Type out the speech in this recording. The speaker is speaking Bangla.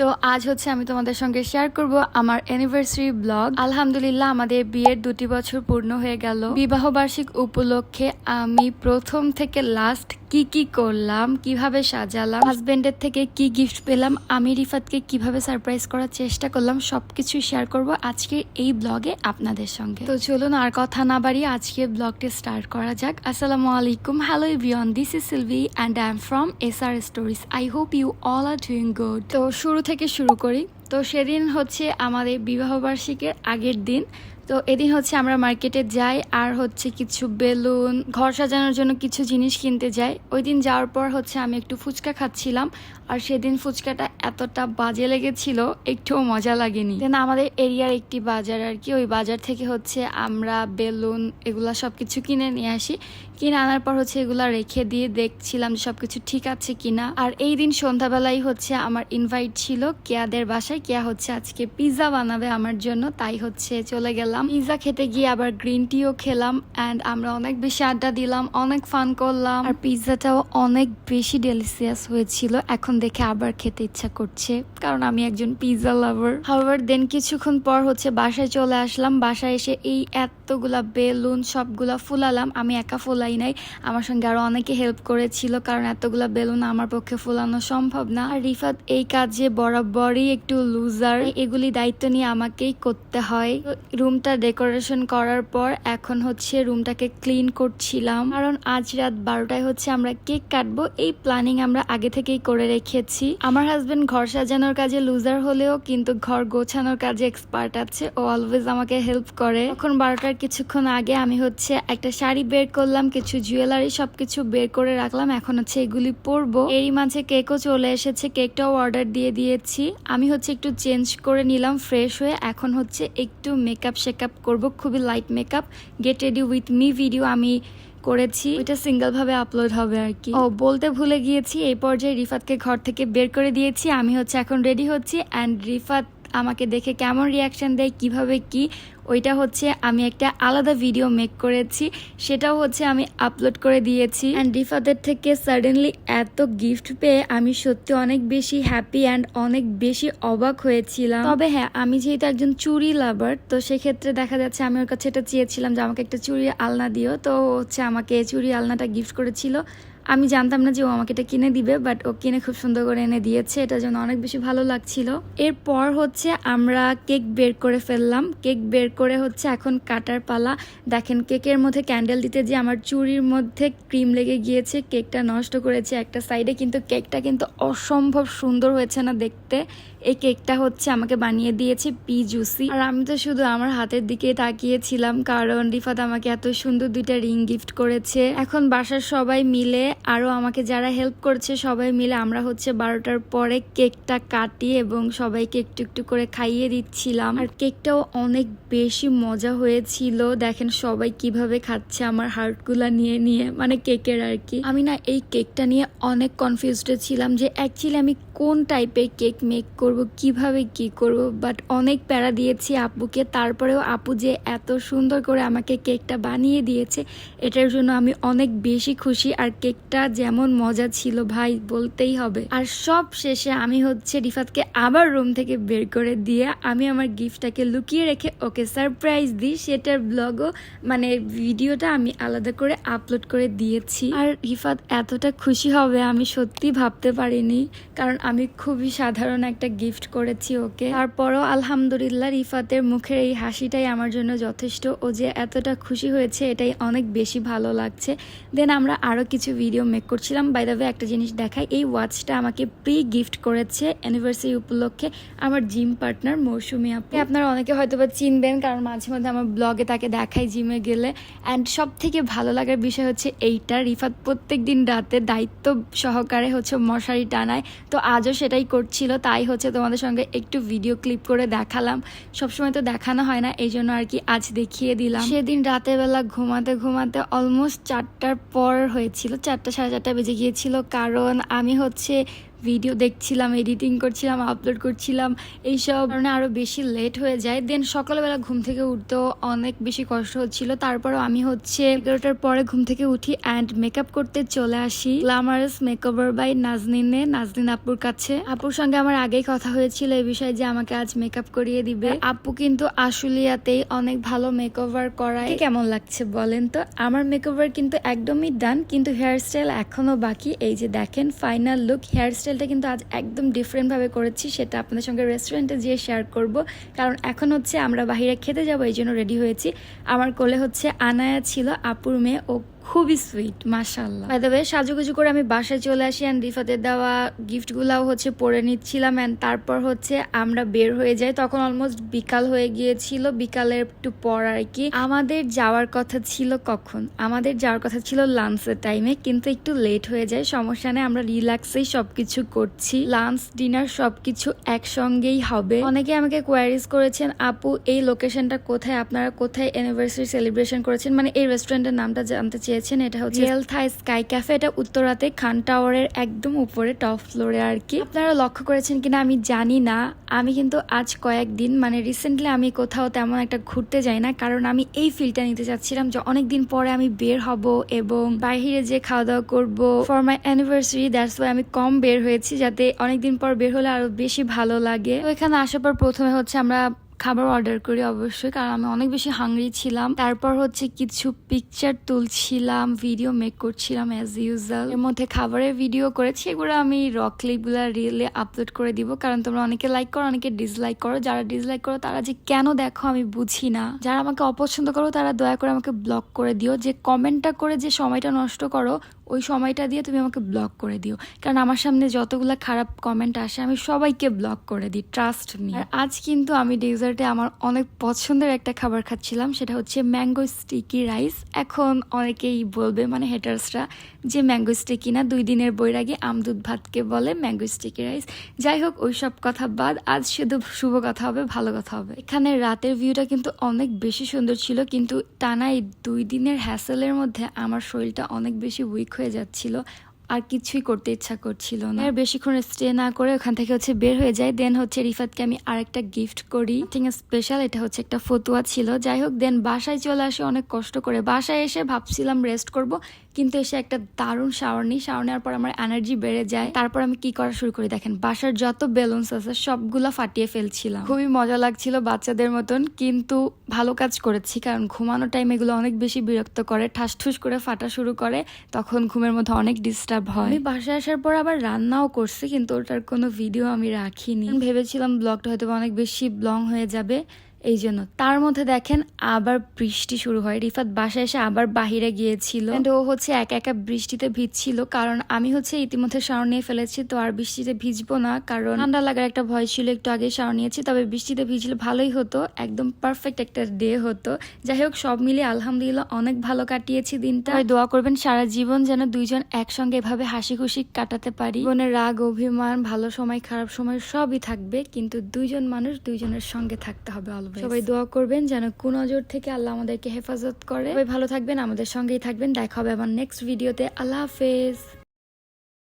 তো আজ হচ্ছে আমি তোমাদের সঙ্গে শেয়ার করব আমার অ্যানিভার্সারি ব্লগ আলহামদুলিল্লাহ আমাদের বিয়ের দুটি বছর পূর্ণ হয়ে গেল। বিবাহ বার্ষিক উপলক্ষে আমি প্রথম থেকে লাস্ট কি কি করলাম, কীভাবে সাজালাম হাজবেন্ডের থেকে কি গিফট পেলাম, আমি রিফাতকে কীভাবে সারপ্রাইজ করার চেষ্টা করলাম, সবকিছু শেয়ার করব আজকের এই ব্লগে আপনাদের সঙ্গে। তো চলুন আর কথা না বাড়িয়ে আজকে ব্লগটি স্টার্ট করা যাক। আসসালামু আলাইকুম। Hello everyone this is Silvi and I am from S R stories I hope you all are doing good তো শুরু থেকে শুরু করি। তো সেদিন হচ্ছে আমাদের বিবাহবার্ষিকীর আগের দিন। তো এদিন হচ্ছে আমরা মার্কেটে যাই আর হচ্ছে কিছু বেলুন, ঘর সাজানোর জন্য কিছু জিনিস কিনতে যাই। ওই দিন যাওয়ার পর হচ্ছে আমি একটু ফুচকা খাচ্ছিলাম আর সেদিন ফুচকাটা এতটা বাজে লেগেছিল, একটুও মজা লাগেনি। দেন আমাদের এরিয়ার একটি বাজার আর কি, ওই বাজার থেকে হচ্ছে আমরা বেলুন এগুলা সব কিছু কিনে নিয়ে আসি। কিনে আনার পর হচ্ছে এগুলা রেখে দিয়ে দেখছিলাম যে সবকিছু ঠিক আছে কিনা। আর এই দিন সন্ধ্যাবেলাই হচ্ছে আমার ইনভাইট ছিল কেয়াদের বাসায় কেয়া হচ্ছে আজকে পিৎজা বানাবে আমার জন্য, তাই হচ্ছে চলে গেলাম। পিৎজা খেতে গিয়ে আবার গ্রিন টিও খেলাম অ্যান্ড আমরা অনেক বেশি আড্ডা দিলাম, অনেক ফান করলাম। আর পিৎজাটাও অনেক বেশি ডেলিসিয়াস হয়েছিল, এখন দেখে আবার খেতে ইচ্ছা করছে, কারণ আমি একজন পিৎজা লাভার হাওয়ার দেন কিছুক্ষণ পর হচ্ছে বাসায় চলে আসলাম, বাসায় এসে এই এতগুলা বেলুন সবগুলা ফুলালাম, আমি একা ফুলাই নাই। আমার সঙ্গে আরও অনেকে হেল্প করেছিল কারণ এতগুলা বেলুন আমার পক্ষে ফুলানো সম্ভব না। আর রিফাত, এই কাজে বরাবরই একটু লুজার এগুলি দায়িত্ব নিয়ে আমাকেই করতে হয়। রুমটা ডেকোরেশন করার পর এখন হচ্ছে রুমটাকে ক্লিন করছিলাম। কারণ আজ রাত বারোটায় হচ্ছে আমরা কেক কাটবো, এই প্ল্যানিং আমরা আগে থেকেই করে রেখেছি। আমার হাজবেন্ড ঘর সাজানোর কাজে লুজার হলেও কিন্তু ঘর গোছানোর কাজে এক্সপার্ট আছে, ও অলওয়েজ আমাকে হেল্প করে। এখন বারোটার কিছুক্ষণ আগে আমি হচ্ছে একটা শাড়ি বের করলাম, কিছু জুয়েলারি সবকিছু বের করে রাখলাম, এখন হচ্ছে এগুলি পরবো। এরই মাঝে কেকও চলে এসেছে, কেকটাও অর্ডার দিয়ে দিয়েছি। আমি হচ্ছে একটু চেঞ্জ করে নিলাম ফ্রেশ হয়ে এখন হচ্ছে একটু মেকআপ শেকআপ করব, খুবই light makeup get ready with me video আমি করেছি, ওইটা সিঙ্গেল ভাবে আপলোড হবে আর কি। ও, বলতে ভুলে গিয়েছি, এই পর্যায়ে রিফাতকে ঘর থেকে বের করে দিয়েছি, আমি হচ্ছে এখন রেডি হচ্ছি অ্যান্ড রিফাত আমাকে দেখে কেমন রিয়াকশন দেয়, কীভাবে কি ওইটা হচ্ছে আমি একটা আলাদা ভিডিও মেক করেছি। সেটাও হচ্ছে আমি আপলোড করে দিয়েছি। অ্যান্ড রিফাতের থেকে সাডেনলি এত গিফট পেয়ে আমি সত্যি অনেক বেশি হ্যাপি অ্যান্ড অনেক বেশি অবাক হয়েছিলাম। তবে হ্যাঁ আমি যেহেতু একজন চুরি লাভার তো সেক্ষেত্রে দেখা যাচ্ছে আমি ওর কাছে এটা চেয়েছিলাম যে আমাকে একটা চুরির আলনা দিও। তো হচ্ছে আমাকে চুরি আলনাটা গিফট করেছিল। আমি জানতাম না যে ও আমাকে এটা কিনে দিবে বাট ও কিনে খুব সুন্দর করে এনে দিয়েছে। এটা জন্য অনেক বেশি ভালো লাগছিল। এরপর হচ্ছে আমরা কেক বের করে ফেললাম। কেক বের করে হচ্ছে এখন কাটার পালা। দেখেন, কেকের মধ্যে ক্যান্ডেল দিতে যে আমার চুরির মধ্যে ক্রিম লেগে গিয়েছে, কেকটা নষ্ট করেছে একটা সাইডে কিন্তু কেকটা কিন্তু অসম্ভব সুন্দর হয়েছে না দেখতে। এই কেকটা হচ্ছে আমাকে বানিয়ে দিয়েছে পি জুসি। আর আমি তো শুধু আমার হাতের দিকে তাকিয়েছিলাম, কারণ রিফাত আমাকে এত সুন্দর দুইটা রিং গিফট করেছে। এখন বাসার সবাই মিলে, আরও আমাকে যারা হেল্প করছে সবাই মিলে আমরা হচ্ছে বারোটার পরে কেকটা কাটি এবং সবাইকে একটু একটু করে খাইয়ে দিচ্ছিলাম। আর কেকটাও অনেক বেশি মজা হয়েছিল। দেখেন সবাই কীভাবে খাচ্ছে আমার হার্টগুলা নিয়ে নিয়ে মানে কেকের আর কি। আমি না এই কেকটা নিয়ে অনেক কনফিউজড ছিলাম যে অ্যাকচুয়ালি আমি কোন টাইপের কেক মেক করব, কীভাবে কি করব বাট অনেক প্যারা দিয়েছি আপুকে তারপরেও আপু যে এত সুন্দর করে আমাকে কেকটা বানিয়ে দিয়েছে, এটার জন্য আমি অনেক বেশি খুশি। আর কেকটা যেমন মজা ছিল ভাই, বলতেই হবে। আর সব শেষে আমি হচ্ছে রিফাতকে আবার রুম থেকে বের করে দিয়ে আমি আমার গিফটটাকে লুকিয়ে রেখে ওকে সারপ্রাইজ দিই। সেটার ব্লগও মানে ভিডিওটা আমি আলাদা করে আপলোড করে দিয়েছি। আর রিফাত এতটা খুশি হবে আমি সত্যি ভাবতে পারিনি, কারণ আমি খুবই সাধারণ একটা গিফট করেছি ওকে। তারপরও আলহামদুলিল্লাহ রিফাতের মুখের এই হাসিটাই আমার জন্য যথেষ্ট। ও যে এতটা খুশি হয়েছে, এটাই অনেক বেশি ভালো লাগছে। দেন আমরা আরও কিছু ভিডিও মেক করছিলাম। বাই একটা জিনিস দেখাই, এই ওয়াচটা আমাকে প্রি গিফট করেছে অ্যানিভার্সারি উপলক্ষে আমার জিম পার্টনার মৌসুমি আপু। আপনারা অনেকে হয়তো বা চিনবেন, কারণ মাঝে মধ্যে আমার ব্লগে তাকে দেখাই জিমে গেলে। অ্যান্ড সব থেকে ভালো লাগার বিষয় হচ্ছে এইটা। রিফাত প্রত্যেক দিন রাতে দায়িত্ব সহকারে হচ্ছে মশারি টানায়। তো আজও সেটাই করছিল, তাই হচ্ছে তোমাদের সঙ্গে একটু ভিডিও ক্লিপ করে দেখালাম। সবসময় তো দেখানো হয় না, এই জন্য আর কি আজ দেখিয়ে দিলাম। সেদিন রাতের বেলা ঘুমাতে ঘুমাতে অলমোস্ট চারটার পর হয়েছিল, চারটা সাড়ে চারটা বেজে গিয়েছিল, কারণ আমি হচ্ছে ভিডিও দেখছিলাম এডিটিং করছিলাম আপলোড করছিলাম, এইসব কারণে আরও বেশি লেট হয়ে যায়। দেন সকালবেলা ঘুম থেকে উঠতেও অনেক বেশি কষ্ট হচ্ছিল। তারপরও আমি হচ্ছে এগারোটার পরে ঘুম থেকে উঠি অ্যান্ড মেকআপ করতে চলে আসি। গ্লামারাস মেকওভার বাই নাজনিনে, নাজনিন আপুর কাছে। আপুর সঙ্গে আমার আগেই কথা হয়েছিল এই বিষয়ে যে আমাকে আজ মেকআপ করিয়ে দিবে। আপু কিন্তু আশুলিয়াতেই অনেক ভালো মেকওভার করায়। কেমন লাগছে বলেন তো? আমার মেকওভার কিন্তু একদমই ডান কিন্তু হেয়ার স্টাইল এখনও বাকি। এই যে দেখেন ফাইনাল লুক হেয়ার স্টাইলটা কিন্তু আজ একদম ডিফারেন্টভাবে করেছি, সেটা আপনাদের সঙ্গে রেস্টুরেন্টে যেয়ে শেয়ার করব। কারণ এখন হচ্ছে আমরা বাহিরে খেতে যাব, এই জন্য রেডি হয়েছি। আমার কোলে হচ্ছে আনায়া ছিল আপুর মেয়ে ও খুবই সুইট মাশাল্লাহ বাই দ্য ওয়ে সাজুগুজু করে আমি বাসায় চলে আসি অ্যান্ড রিফাতের দেওয়া গিফটগুলাও হচ্ছে পরে নিচ্ছিলাম অ্যান্ড তারপর হচ্ছে আমরা বের হয়ে যাই। তখন অলমোস্ট বিকাল হয়ে গিয়েছিল, বিকালের একটু পর আর কি। আমাদের যাওয়ার কথা ছিল কখন? আমাদের যাওয়ার কথা ছিল লাঞ্চের টাইমে কিন্তু একটু লেট হয়ে যায়, সমস্যা নেই, আমরা রিল্যাক্সেই সবকিছু করছি। লাঞ্চ ডিনার সবকিছু একসঙ্গেই হবে। অনেকে আমাকে কোয়ারিজ করেছেন, আপু, এই লোকেশনটা কোথায়? আপনারা কোথায় অ্যানিভার্সারি সেলিব্রেশন করেছেন? মানে এই রেস্টুরেন্টের নামটা জানতে চেয়েছেন এটা হচ্ছে রিয়েল থাই স্কাই ক্যাফে এটা উত্তরাতে খান টাওয়ারের একদম উপরে টপ ফ্লোরে আর কি আপনারা লক্ষ্য করেছেন কিনা আমি জানি না। আমি কিন্তু আজ কয়েকদিন মানে রিসেন্টলি আমি কোথাও তেমন একটা ঘুরতে যাই না কারণ আমি এই ফিলটা নিতে চাচ্ছিলাম যে অনেকদিন পরে আমি বের হব এবং বাইরে যে খাওয়া দাওয়া করব। For my anniversary that's why আমি কম বের হয়েছি যাতে অনেকদিন পর বের হলে আরও বেশি ভালো লাগে। তো এখানে আসার পর প্রথমে হচ্ছে আমরা খাবার অর্ডার করি অবশ্যই, কারণ আমি অনেক বেশি হাংরি ছিলাম। তারপর হচ্ছে কিছু পিকচার তুলছিলাম ভিডিও মেক করছিলাম অ্যাজ ইউজুয়াল এর মধ্যে খাবারের ভিডিও করেছি, এগুলো আমি র ক্লিপগুলো রিলে আপলোড করে দিব, কারণ তোমরা অনেকে লাইক করো, অনেকে ডিসলাইক করো। যারা ডিসলাইক করো, তারা যে কেন দেখো আমি বুঝি না। যারা আমাকে অপছন্দ করো, তারা দয়া করে আমাকে ব্লক করে দিও। যে কমেন্টটা করে যে সময়টা নষ্ট করো ওই সময়টা দিয়ে তুমি আমাকে ব্লক করে দিও। কারণ আমার সামনে যতগুলো খারাপ কমেন্ট আসে, আমি সবাইকে ব্লক করে দিই ট্রাস্ট নিয়ে আর আজ কিন্তু আমি ডেজার্টে আমার অনেক পছন্দের একটা খাবার খাচ্ছিলাম, সেটা হচ্ছে ম্যাঙ্গো স্টিকি রাইস এখন অনেকেই বলবে মানে হেটার্সরা যে ম্যাঙ্গো স্টিকি না, দুই দিনের বৈরাগে আমদুধ ভাতকে বলে ম্যাঙ্গো স্টিকি রাইস যাই হোক, ওই সব কথা বাদ, আজ শুধু শুভ কথা হবে, ভালো কথা হবে। এখানে রাতের ভিউটা কিন্তু অনেক বেশি সুন্দর ছিল, কিন্তু টানা এই দুই দিনের হ্যাসেলের মধ্যে আমার শরীরটা অনেক বেশি উইক হয়ে যাচ্ছিল। আর কিছুই করতে ইচ্ছা করছিল না। আর বেশিক্ষণ স্টে না করে ওখান থেকে হচ্ছে বের হয়ে যায়। দেন হচ্ছে রিফাতকে আমি আরেকটা গিফট করি। থিং স্পেশাল এটা হচ্ছে একটা ফতুয়া ছিল। যাই হোক দেন বাসায় চলে আসে অনেক কষ্ট করে। বাসায় এসে ভাবছিলাম রেস্ট করব। কিন্তু এসে একটা দারুণ শাওয়ার নিই। শাওয়ার নেওয়ার পর আমার এনার্জি বেড়ে যায়। তারপর আমি কি করা শুরু করি দেখেন, বাসার যত বেলুনস আছে সবগুলো ফাটিয়ে ফেলছিলাম। খুবই মজা লাগছিল বাচ্চাদের মতন, কিন্তু ভালো কাজ করেছি কারণ ঘুমানো টাইম এগুলো অনেক বেশি বিরক্ত করে ঠাস ঠুস করে ফাটা শুরু করে, তখন ঘুমের মধ্যে অনেক ডিস্টার্ব হয়। আমি বাসায় আসার পর আবার রান্নাও করছি, কিন্তু ওটার কোনো ভিডিও আমি রাখিনি। ভেবেছিলাম ব্লগটা হয়তো অনেক বেশি লং হয়ে যাবে। এই জন্য তার মধ্যে দেখেন আবার বৃষ্টি শুরু হয়। রিফাত বাসায় এসে আবার বাহিরে গিয়েছিল। ও হচ্ছে একা একা বৃষ্টিতে ভিজছিল। কারণ আমি হচ্ছে ইতিমধ্যে শাওয়ার নিয়ে ফেলেছি, তো আর বৃষ্টিতে ভিজবো না। কারণ ঠান্ডা লাগার একটা ভয় ছিল, একটু আগে শাওয়ার নিয়েছি, তবে বৃষ্টিতে ভিজলে ভালোই হতো। একদম পারফেক্ট একটা ডে হতো। যাই হোক, সব মিলিয়ে আলহামদুলিল্লাহ অনেক ভালো কাটিয়েছি দিনটা। দোয়া করবেন সারা জীবন যেন দুইজন একসঙ্গে এভাবে হাসি খুশি কাটাতে পারি। জীবনের রাগ, অভিমান, ভালো সময়, খারাপ সময় সবই থাকবে, কিন্তু দুইজন মানুষ দুইজনের সঙ্গে থাকতে হবে অলওয়েজ। সবাই দোয়া করবেন যেন কোন কুনজর থেকে আল্লাহ আমাদেরকে হেফাজত করে। সবাই ভালো থাকবেন, আমাদের সঙ্গেই থাকবেন। দেখা হবে আবার নেক্সট ভিডিওতে আল্লাহ হাফেজ।